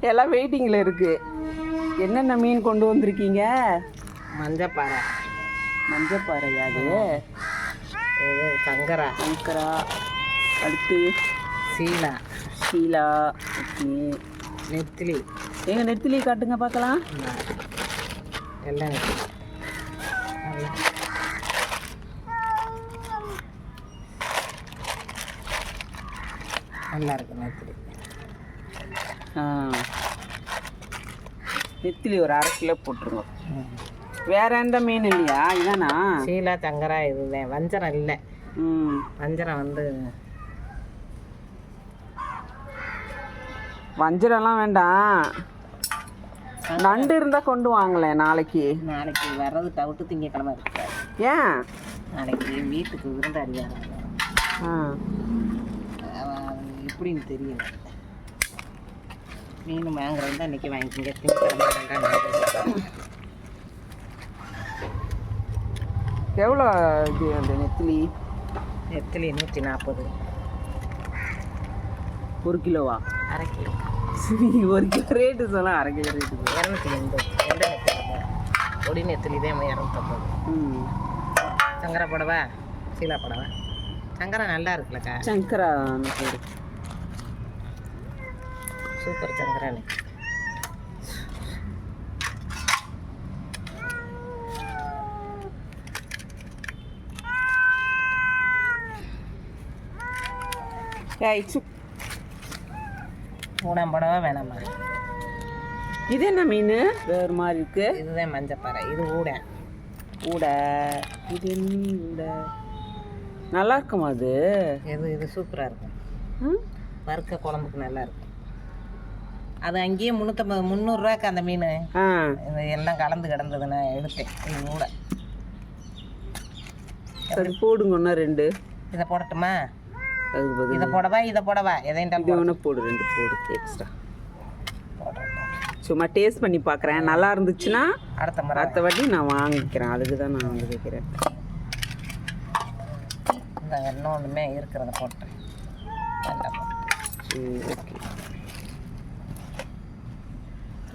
எல்லாம் வெயிட்டிங்கில் இருக்கு. என்னென்ன மீன் கொண்டு வந்திருக்கீங்க? மஞ்சப்பாறை. மஞ்சப்பாறையா அது? சங்கரா. சங்கரா. அடுத்து? சீலா. ஓகே. நெத்திலி. எங்கள் நெத்திலி காட்டுங்க பார்க்கலாம். எல்லாம் நல்லா இருக்கு நெத்திலி. நெத்திலி ஒரு அரை கிலோ போட்டுருங்க. வேற எந்த மீன் இல்லையா? இதானா? சீலா சங்கரா இதுதான். வஞ்சரம் இல்லை. ம். வஞ்சரம் வந்து வஞ்சரம்லாம் வேண்டாம். நண்டு இருந்தால் கொண்டு வாங்களேன் நாளைக்கு. நாளைக்கு வர்றது தவிட்டு திங்கக்கிழமை இருக்கு. ஏன்? நாளைக்கு வீட்டுக்கு விருந்தாடி வராங்க ஆ எப்படின்னு தெரியல. மீன் வாங்குறது தான் இன்றைக்கி வாங்கிக்கிங்க. திங்கக்கிழமை எவ்வளோ இது அந்த நெத்திலி? நெத்திலி நூற்றி நாற்பது ஒரு கிலோவா? அரை கிலோ. ஒரு கிலோ ரேட்டு சொல்ல அரை கிலோ ரேட்டு இரநூத்தி எண்பது. எந்த நெத்திலி பொடி நெத்திலி தான் இரநூத்தம்பது. ம். சங்கரா புடவா? சீலா புடவா? சங்கரா நல்லா இருக்குல்லக்கா. சங்கரா சூப்பர் சங்கரானு. மூணாம் புடவை வேணாமா இது என்ன மீன்? வேறு மாதிரி இருக்கு. இதுதான் மஞ்சப்பாறை. இது ஊட. ஊடை. இது என்ன ஊடை? நல்லா இருக்குமா அது? இது இது சூப்பராக இருக்கும்? வறுக்க குழம்புக்கு நல்லா இருக்கும். அது அங்கேயே முந்நூற்றம்பது முந்நூறுரூவாக்கு அந்த மீன். இது எல்லாம் கலந்து கிடந்தது நான் எடுத்தேன். இது கூட. சரி போடுங்க இன்னும் ரெண்டு. இதை போடட்டுமா? இதை போடவா இதை போடவா? எதையும் ஒன்று போடு ரெண்டு போடு எக்ஸ்ட்ரா சும்மா டேஸ்ட் பண்ணி பார்க்குறேன் நல்லா இருந்துச்சுன்னா அடுத்த முறை அடுத்த வாட்டி நான் வாங்கிக்கிறேன். அதுக்கு தான் நான் வந்து கேட்குறேன் இந்த இன்னொன்றுமே இருக்கிறத போட்டேன். நல்லா போட்டு. சரி ஓகே